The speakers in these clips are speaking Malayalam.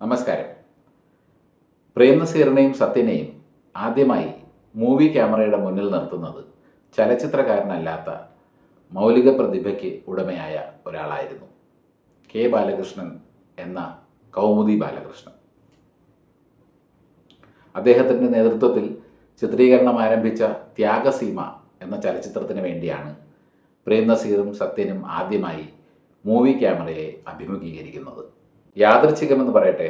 നമസ്കാരം. പ്രേംനസീറിനെയും സത്യനെയും ആദ്യമായി മൂവി ക്യാമറയുടെ മുന്നിൽ നിർത്തുന്നത് ചലച്ചിത്രകാരനല്ലാത്ത മൗലിക പ്രതിഭയ്ക്ക് ഉടമയായ ഒരാളായിരുന്നു കെ ബാലകൃഷ്ണൻ എന്ന കൗമുദി ബാലകൃഷ്ണൻ. അദ്ദേഹത്തിന്റെ നേതൃത്വത്തിൽ ചിത്രീകരണം ആരംഭിച്ച ത്യാഗസീമ എന്ന ചലച്ചിത്രത്തിന് വേണ്ടിയാണ് പ്രേംനസീറും സത്യനും ആദ്യമായി മൂവി ക്യാമറയെ അഭിമുഖീകരിക്കുന്നത്. യാദൃച്ഛികമെന്ന് പറയട്ടെ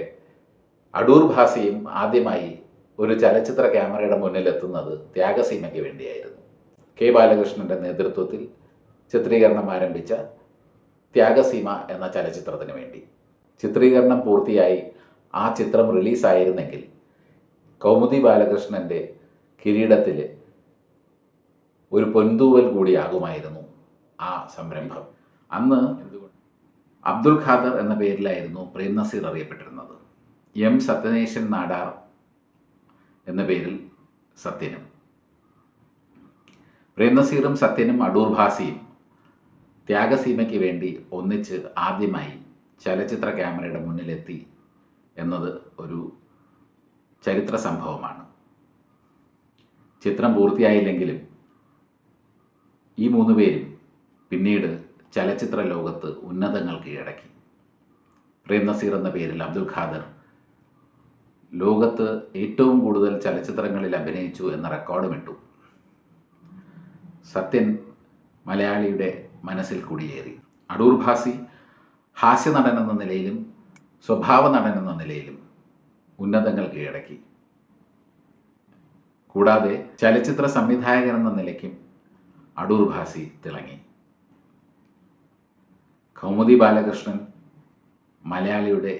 അടൂർ ഭാസിയും ആദ്യമായി ഒരു ചലച്ചിത്ര ക്യാമറയുടെ മുന്നിലെത്തുന്നത് ത്യാഗസീമയ്ക്ക് വേണ്ടിയായിരുന്നു. കെ ബാലകൃഷ്ണന്റെ നേതൃത്വത്തിൽ ചിത്രീകരണം ആരംഭിച്ച ത്യാഗസീമ എന്ന ചലച്ചിത്രത്തിന് വേണ്ടി. ചിത്രീകരണം പൂർത്തിയായി ആ ചിത്രം റിലീസായിരുന്നെങ്കിൽ കൗമുദി ബാലകൃഷ്ണന്റെ കിരീടത്തിൽ ഒരു പൊൻതൂവൽ കൂടിയാകുമായിരുന്നു ആ സംരംഭം. അന്ന് അബ്ദുൽ ഖാദർ എന്ന പേരിലായിരുന്നു പ്രേം നസീർ അറിയപ്പെട്ടിരുന്നത്. എം സത്യനേശൻ നാടാർ എന്ന പേരിൽ സത്യനും. പ്രേം നസീറും സത്യനും അടൂർ ഭാസിയും ത്യാഗസീമയ്ക്ക് വേണ്ടി ഒന്നിച്ച് ആദ്യമായി ചലച്ചിത്ര ക്യാമറയുടെ മുന്നിലെത്തി എന്നത് ഒരു ചരിത്ര സംഭവമാണ്. ചിത്രം പൂർത്തിയായില്ലെങ്കിലും ഈ മൂന്ന് പേരും പിന്നീട് ചലച്ചിത്ര ലോകത്ത് ഉന്നതങ്ങൾ കീഴടക്കി. പ്രേം നസീർ എന്ന പേരിൽ അബ്ദുൽ ഖാദർ ലോകത്ത് ഏറ്റവും കൂടുതൽ ചലച്ചിത്രങ്ങളിൽ അഭിനയിച്ചു എന്ന റെക്കോർഡും ഇട്ടു സത്യൻ മലയാളിയുടെ മനസ്സിൽ കുടിയേറി. അടൂർ ഭാസി ഹാസ്യ നടൻ എന്ന നിലയിലും സ്വഭാവ നടൻ എന്ന നിലയിലും ഉന്നതങ്ങൾ കീഴടക്കി. കൂടാതെ ചലച്ചിത്ര സംവിധായകൻ എന്ന നിലയ്ക്കും അടൂർ ഭാസി തിളങ്ങി. കൗമുദി ബാലകൃഷ്ണൻ മലയാളിയുടെ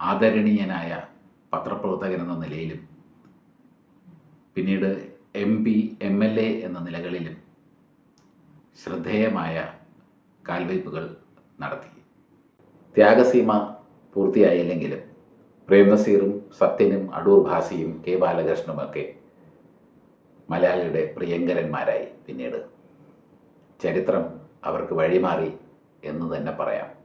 ആദരണീയനായ പത്രപ്രവർത്തകൻ എന്ന നിലയിലും പിന്നീട് M P M L A എന്ന നിലകളിലും ശ്രദ്ധേയമായ കാൽവയ്പുകൾ നടത്തി. ത്യാഗസീമ പൂർത്തിയായില്ലെങ്കിലും പ്രേംനസീറും സത്യനും അടൂർ ഭാസിയും കെ ബാലകൃഷ്ണനുമൊക്കെ മലയാളിയുടെ പ്രിയങ്കരന്മാരായി പിന്നീട്. ചരിത്രം അവർക്ക് വഴിമാറി. എന്ന് തന്നെ പറയാം.